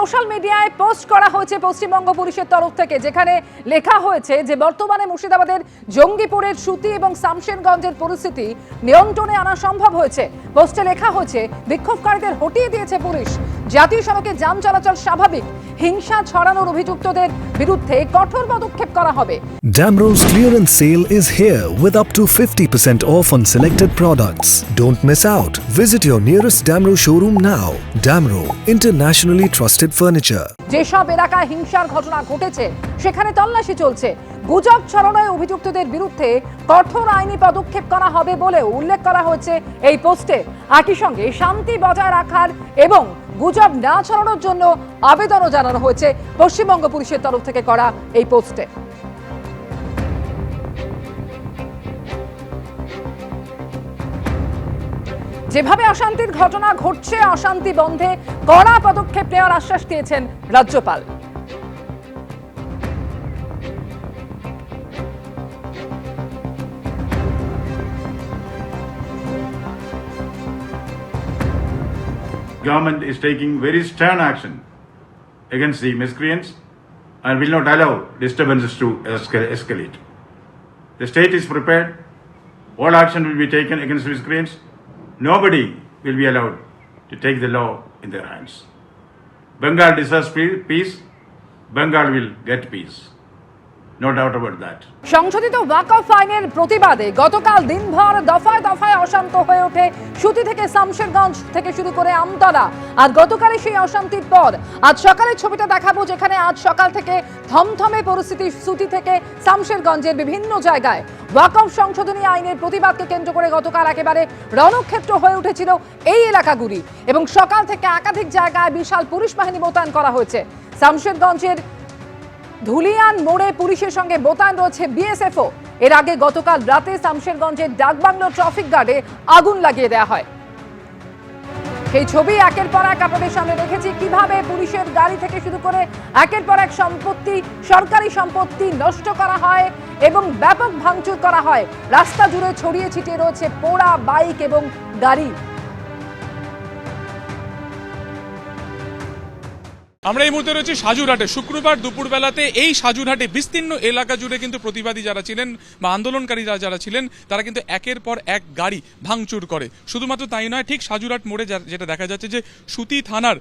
Social মিডিয়ায় post করা হয়েছে পশ্চিমবঙ্গ পুলিশের তরফ থেকে, যেখানে লেখা হয়েছে যে বর্তমানে মুর্শিদাবাদের জঙ্গিপুরের সুতি এবং শামশেরগঞ্জের পরিস্থিতি নিয়ন্ত্রণে আনা সম্ভব হয়েছে। পোস্টে লেখা হয়েছে, বিক্ষোভকারীদের হটিয়ে দিয়েছে পুলিশ। জাতীয় সড়কে যান চলাচল স্বাভাবিক হিংসা ছড়ানোর অভিযুক্তদের বিরুদ্ধে কঠোর পদক্ষেপ করা হবে Damro's clearance sale is here with up to 50% off on selected products. Don't miss out. Visit your nearest Damro showroom now. Damro, internationally trusted furniture. যেসব এলাকায় হিংসার ঘটনা ঘটেছে সেখানে তল্লাশি চলছে গুজব ছড়ানোয় অভিযুক্তদের বিরুদ্ধে কঠোর আইনি পদক্ষেপ করা হবে বলেও উল্লেখ করা হয়েছে এই পোস্টে একই সঙ্গে শান্তি বজায় রাখার এবং গুজব না ছড়ানোর জন্য আবেদনও জানানো হয়েছে পশ্চিমবঙ্গ পুলিশের তরফ থেকে করা এই পোস্টে। যেভাবে অশান্তির ঘটনা ঘটছে, অশান্তি বন্ধে কড়া পদক্ষেপ নেওয়ার আশ্বাস দিয়েছেন রাজ্যপাল। Government is taking very stern action against the miscreants and will not allow disturbances to esca- escalate. The state is prepared. All action will be taken against miscreants. Nobody will be allowed to take the law in their hands. Bengal deserves peace. Bengal will get peace. সংশোধিত ওয়াকফ আইনের প্রতিবাদে গতকাল দিনভর দফায় দফায় অশান্ত হয়ে ওঠে সুতি থেকে শামশেরগঞ্জ থেকে শুরু করে আমতলা। আর গতকালই সেই অশান্তির পর। আজ সকালের ছবিটা দেখাবো যেখানে আজ সকাল থেকে থমথমে পরিস্থিতি সুতি থেকে শামশেরগঞ্জের বিভিন্ন জায়গায়। ওয়াকফ সংশোধনী আইনের প্রতিবাদকে কেন্দ্র করে গতকাল একেবারে রণক্ষেত্র হয়ে উঠেছিল এই এলাকাগুলি। এবং সকাল থেকে একাধিক জায়গায় বিশাল পুলিশ বাহিনী মোতায়েন করা হয়েছে। শামশেরগঞ্জের ধুলিয়ান মোড়ে পুলিশের সঙ্গে মোতায়েন রয়েছে বিএসএফও। এর আগে গতকাল রাতে শামশেরগঞ্জের ডাকবাংলো ট্রাফিক গার্ডে আগুন লাগিয়ে দেওয়া হয়। সেই ছবি একের পর এক আপনাদের সামনে রেখেছি। কীভাবে পুলিশের গাড়ি থেকে শুরু করে একের পর এক সম্পত্তি, সরকারি সম্পত্তি নষ্ট করা হয় এবং ব্যাপক ভাঙচুর করা হয়। রাস্তা জুড়ে ছড়িয়ে ছিটিয়ে রয়েছে পোড়া বাইক এবং গাড়ি। আমরা এই মুহূর্তে রয়েছি সাজুরহাটে। শুক্রবার দুপুরবেলাতে এই সাজুরহাটে বিস্তীর্ণ এলাকা জুড়ে কিন্তু প্রতিবাদী যারা ছিলেন বা আন্দোলনকারী যারা যারা ছিলেন, তারা কিন্তু একের পর এক গাড়ি ভাঙচুর করে। শুধুমাত্র তাই নয়, ঠিক সাজুরহাট মোড়ে যেটা দেখা যাচ্ছে যে সুতি থানার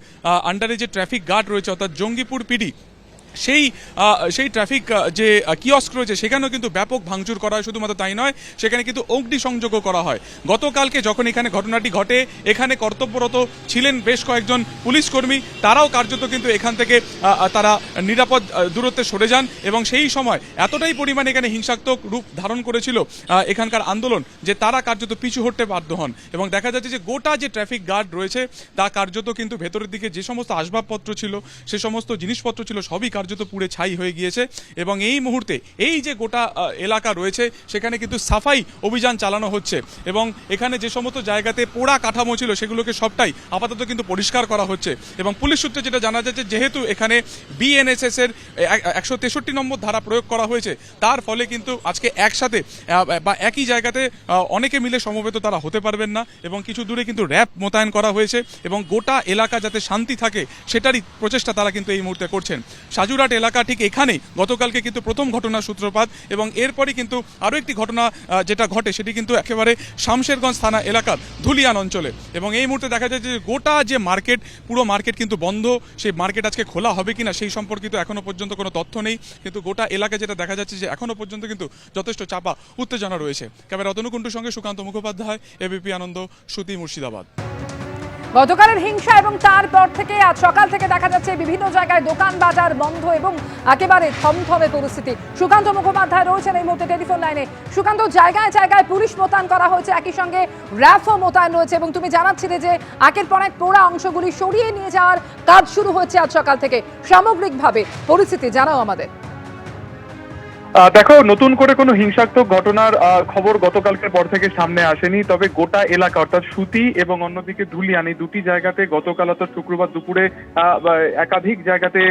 আন্ডারে যে ট্রাফিক গার্ড রয়েছে, অর্থাৎ জঙ্গিপুর পিডি সেই সেই ট্রাফিক যে কিয়স্ক রয়েছে, সেখানেও কিন্তু ব্যাপক ভাঙচুর করা হয়, শুধুমাত্র তাই নয়, সেখানে কিন্তু অগ্নি সংযোগও করা হয়। গতকালকে যখন এখানে ঘটনাটি ঘটে, এখানে কর্তব্যরত ছিলেন বেশ কয়েকজন পুলিশ কর্মী, তারাও কার্যত কিন্তু এখান থেকে তারা নিরাপদ দূরত্বে সরে যান এবং সেই সময় এতটাই পরিমাণে এখানে হিংসাত্মক রূপ ধারণ করেছিল এখানকার আন্দোলন, যে তারা কার্যত পিছু হটতে বাধ্য হন। এবং দেখা যাচ্ছে যে গোটা যে ট্রাফিক গার্ড রয়েছে, তা কার্যত কিন্তু ভেতরের দিকে যে সমস্ত আসবাবপত্র ছিল, সে সমস্ত জিনিসপত্র ছিল, সবই কার্যত পুড়ে ছাই হয়ে গিয়েছে এবং এই মুহূর্তে এই যে গোটা এলাকা রয়েছে, সেখানে কিন্তু সাফাই অভিযান চালানো হচ্ছে এবং এখানে যে সমস্ত জায়গাতে পোড়া কাঠামো ছিল সেগুলোকে সবটাই আপাতত কিন্তু পরিষ্কার করা হচ্ছে এবং পুলিশ সূত্রে যেটা জানা যাচ্ছে, যেহেতু এখানে বিএনএসএস এর একশো তেষট্টি নম্বর ধারা প্রয়োগ করা হয়েছে, তার ফলে কিন্তু আজকে একসাথে বা একই জায়গাতে অনেকে মিলে সমবেত তারা হতে পারবেন না এবং কিছু দূরে কিন্তু র্যাব মোতায়েন করা হয়েছে এবং গোটা এলাকা যাতে শান্তি থাকে, সেটারই প্রচেষ্টা তারা কিন্তু এই মুহূর্তে করছেন। সাজুরাট এলাকা ঠিক এখানেই গতকালকে কিন্তু প্রথম ঘটনার সূত্রপাত এবং এরপরই কিন্তু আরও একটি ঘটনা যেটা ঘটে সেটি কিন্তু একেবারে শামশেরগঞ্জ থানা এলাকার ধুলিয়ান অঞ্চলে। এবং এই মুহূর্তে দেখা যাচ্ছে যে গোটা যে মার্কেট, পুরো মার্কেট কিন্তু বন্ধ। সেই মার্কেট আজকে খোলা হবে কিনা সেই সম্পর্কিত এখনও পর্যন্ত কোনো তথ্য নেই। কিন্তু গোটা এলাকায় যেটা দেখা যাচ্ছে যে এখনও পর্যন্ত কিন্তু যথেষ্ট চাপা, উত্তেজনা রয়েছে। ক্যামেরা অতনুকুণ্ডুর সঙ্গে সুকান্ত মুখোপাধ্যায়, এবিপি আনন্দ সুতি মুর্শিদাবাদ। গতকালের হিংসা এবং তারপর থেকে আজ সকাল থেকে দেখা যাচ্ছে বিভিন্ন জায়গায় দোকান বাজার বন্ধ এবং একেবারে থমথমে পরিস্থিতি। সুকান্ত মুখোপাধ্যায় রয়েছেন এই মুহূর্তে টেলিফোন লাইনে। সুকান্ত, জায়গায় জায়গায় পুলিশ মোতায়েন করা হয়েছে, একই সঙ্গে র্যাফও মোতায়েন রয়েছে এবং তুমি জানাচ্ছিলে যে একের পর এক পোড়া অংশগুলি সরিয়ে নিয়ে যাওয়ার কাজ শুরু হচ্ছে আজ সকাল থেকে। সামগ্রিকভাবে পরিস্থিতি জানাও আমাদের। দেখো, নতুন করে কোনো হিংসাত্মক ঘটনার খবর গতকালকের পর থেকে সামনে আসেনি, তবে গোটা এলাকা, অর্থাৎ সুতি এবং অন্যদিকে ধুলিয়ানি দুটি জায়গাতে গতকাল, অর্থাৎ শুক্রবার দুপুরে একাধিক জায়গাতে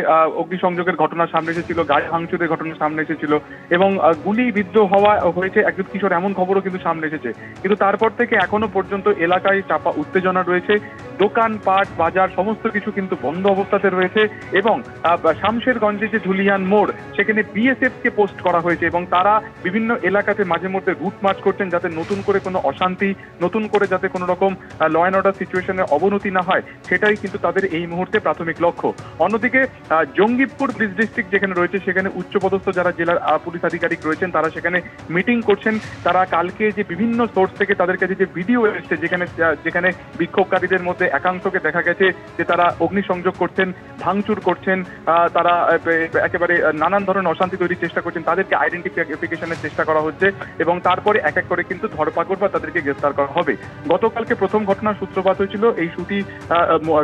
অগ্নিসংযোগের ঘটনা সামনে এসেছিল গাড়ি ভাঙচুরের ঘটনা সামনে এসেছিল, এবং গুলি বিদ্ধ হওয়া হয়েছে, একজন কিশোর, এমন খবরও কিন্তু সামনে এসেছে। কিন্তু তারপর থেকে এখনও পর্যন্ত এলাকায় চাপা উত্তেজনা রয়েছে, দোকান, পাট, বাজার, সমস্ত কিছু কিন্তু বন্ধ অবস্থাতে রয়েছে, এবং শামশেরগঞ্জে যে ধুলিয়ান মোড়, সেখানে বিএসএফ কে পোস্ট করা হয়েছে এবং তারা বিভিন্ন এলাকাতে মাঝে মধ্যে রুট মার্চ করছেন যাতে নতুন করে কোনো অশান্তি, নতুন করে যাতে কোনো রকম ল অ্যান্ড অর্ডার সিচুয়েশনের অবনতি না হয়, সেটাই কিন্তু তাদের এই মুহূর্তে প্রাথমিক লক্ষ্য। অন্যদিকে জঙ্গিপুর ব্রিজ ডিস্ট্রিক্ট যেখানে রয়েছে, সেখানে উচ্চপদস্থ যারা জেলার পুলিশ আধিকারিক রয়েছেন, তারা সেখানে মিটিং করছেন। তারা কালকে যে বিভিন্ন সোর্স থেকে তাদের কাছে যে ভিডিও এসেছে, যেখানে যেখানে বিক্ষোভকারীদের মধ্যে একাংশকে দেখা গেছে যে তারা অগ্নিসংযোগ করছেন, ভাঙচুর করছেন তারা একেবারে নানান ধরনের অশান্তি তৈরির চেষ্টা করছেন তাদেরকে আইডেন্টিফিকেশনের চেষ্টা করা হচ্ছে এবং তারপরে এক এক করে কিন্তু ধরপাকড় বা তাদেরকে গ্রেফতার করা হবে। গতকালকে প্রথম ঘটনার সূত্রপাত হয়েছিল এই সুতি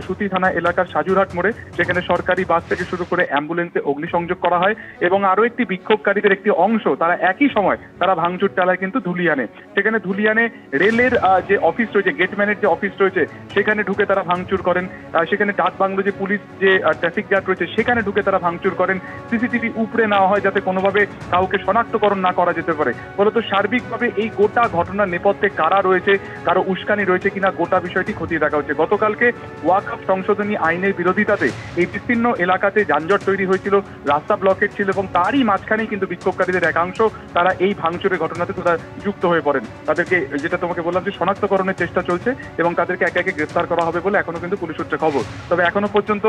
সুতি থানা এলাকার সাজুরহাট মোড়ে সেখানে সরকারি বাস থেকে শুরু করে অ্যাম্বুলেন্সে অগ্নিসংযোগ করা হয় এবং আরও একটি বিক্ষোভকারীদের একটি অংশ তারা একই সময় তারা ভাঙচুর চালায় কিন্তু ধুলিয়ানে। সেখানে ধুলিয়ানে রেলের যে অফিস রয়েছে গেটম্যানের যে অফিস রয়েছে, সেখানে ঢুকে তারা ভাঙচুর করেন। সেখানে ডাক বাংলো যে পুলিশ যে ট্রাফিক গার্ড রয়েছে, সেখানে ঢুকে তারা ভাঙচুর করেন। সিসিটিভি উপরে নেওয়া হয় যাতে কোনোভাবে কাউকে শনাক্তকরণ না করা যেতে পারে। ফলত সার্বিকভাবে এই গোটা ঘটনার নেপথ্যে কারা রয়েছে, কারও উস্কানি রয়েছে কিনা গোটা বিষয়টি খতিয়ে দেখা হচ্ছে। গতকালকে ওয়াকআপ সংশোধনী আইনের বিরোধিতাতে এই বিস্তীর্ণ এলাকাতে যানজট তৈরি হয়েছিল, রাস্তা ব্লকেট ছিল এবং তারই মাঝখানেই কিন্তু বিক্ষোভকারীদের একাংশ তারা এই ভাঙচুরের ঘটনাতে তারা যুক্ত হয়ে পড়েন। তাদেরকে, যেটা তোমাকে বললাম যে শনাক্তকরণের চেষ্টা চলছে এবং তাদেরকে একে একে গ্রেফতার করা হবে বলে এখনও কিন্তু পুলিশ সূত্রে খবর। তবে এখনও পর্যন্ত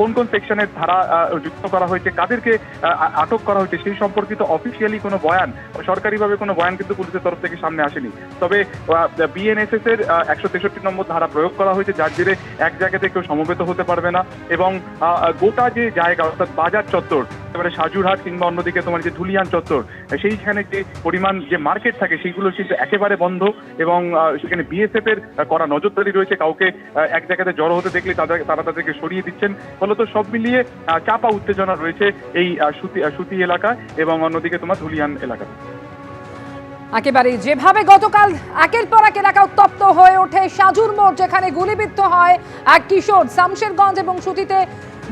কোন কোন সেকশনের ধারা যুক্ত করা হয়েছে, কাদেরকে আটক করা হয়েছে সেই সম্পর্কিত অফিসিয়ালি কোনো বয়ান, সরকারিভাবে কোনো বয়ান কিন্তু পুলিশের তরফ থেকে সামনে আসেনি। তবে বিএনএসএস এর একশো তেষট্টি নম্বর ধারা প্রয়োগ করা হয়েছে, যার জেরে এক জায়গাতে কেউ সমবেত হতে পারবে না এবং গোটা যে জায়গা, অর্থাৎ বাজার চত্বর এবারে সাজুরহাট কিংবা অন্যদিকে তোমার যে ধুলিয়ান চত্বর, সেইখানে যে পরিমাণ যে মার্কেট থাকে, সেইগুলো কিন্তু একেবারে বন্ধ এবং সেখানে বিএসএফ এর কড়া নজরদারি রয়েছে। কাউকে এক জায়গাতে জড়ো হতে দেখলে তাদের, তারা তাদেরকে সরিয়ে দিচ্ছেন। ফলত সব মিলিয়ে চাপা উত্তেজনা রয়েছে এই সুতি সুতি এলাকা এবং অন্যদিকে তোমার ধুলিয়ান এলাকা। একেবারে যেভাবে গতকাল একের পর এক এলাকা উত্তপ্ত হয়ে ওঠে, সাজুর মোড় যেখানে গুলিবিদ্ধ হয় এক কিশোর, শামশেরগঞ্জ এবং সুতিতে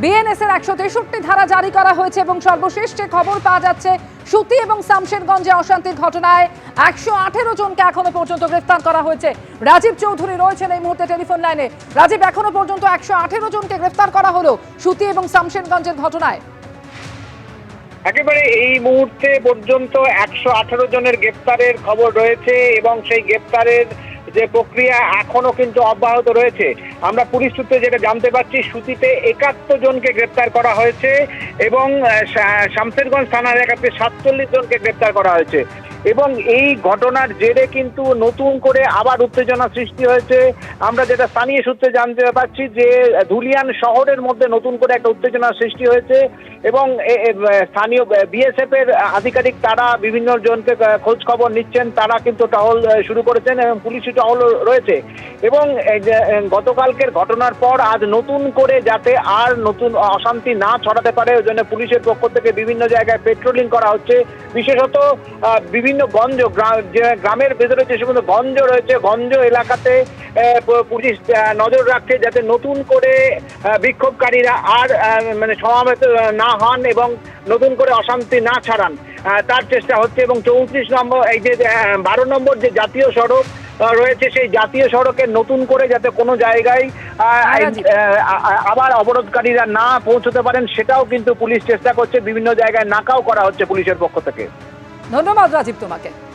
বিএনএস এর একশো তেষট্টি ধারা জারি করা হয়েছে এবং সর্বশেষ যে খবর পাওয়া যাচ্ছে, সুতি এবং শামশেরগঞ্জে অশান্তির ঘটনায় একশো আঠেরো জনকে এখনও পর্যন্ত গ্রেফতার করা হয়েছে। রাজীব চৌধুরী রয়েছেন এই মুহূর্তে টেলিফোন লাইনে। রাজীব, এখনও পর্যন্ত একশো আঠেরো জনকে গ্রেফতার করা হলো সুতি এবং শামশেরগঞ্জের ঘটনায়। একেবারে এই মুহূর্তে পর্যন্ত একশো আঠারো জনের গ্রেপ্তারের খবর রয়েছে এবং সেই গ্রেপ্তারের যে প্রক্রিয়া এখনও কিন্তু অব্যাহত রয়েছে। আমরা পুলিশ সূত্রে যেটা জানতে পারছি, সুতিতে একাত্তর জনকে গ্রেপ্তার করা হয়েছে এবং শামসেরগঞ্জ থানা এলাকাতে সাতচল্লিশ জনকে গ্রেপ্তার করা হয়েছে। এবং এই ঘটনার জেরে কিন্তু নতুন করে আবার উত্তেজনা সৃষ্টি হয়েছে। আমরা যেটা স্থানীয় সূত্রে জানতে পারছি যে ধুলিয়ান শহরের মধ্যে নতুন করে একটা উত্তেজনা সৃষ্টি হয়েছে এবং স্থানীয় বিএসএফ এর আধিকারিক তারা বিভিন্ন জনকে খোঁজ খবর নিচ্ছেন তারা কিন্তু টহল শুরু করেছেন এবং পুলিশি টহল রয়েছে। এবং গতকালকের ঘটনার পর আজ নতুন করে যাতে আর নতুন অশান্তি না ছড়াতে পারে ওই জন্য পুলিশের পক্ষ থেকে বিভিন্ন জায়গায় পেট্রোলিং করা হচ্ছে। বিশেষত আহ, বিভিন্ন গঞ্জ গ্রামের ভেতরে যে সমস্ত গঞ্জ রয়েছে গঞ্জ এলাকাতে পুলিশ নজর রাখছে যাতে নতুন করে বিক্ষোভকারীরা আর মানে সমাবেত না হন এবং নতুন করে অশান্তি না ছাড়ান। তার চেষ্টা হচ্ছে এবং চৌত্রিশ নম্বর এই যে বারো নম্বর যে জাতীয় সড়ক রয়েছে সেই জাতীয় সড়কে নতুন করে যাতে কোনো জায়গায় আবার অবরোধকারীরা না পৌঁছতে পারেন সেটাও কিন্তু পুলিশ চেষ্টা করছে। বিভিন্ন জায়গায় নাকাও করা হচ্ছে পুলিশের পক্ষ থেকে। ধন্যবাদ রাজীব তোমাকে।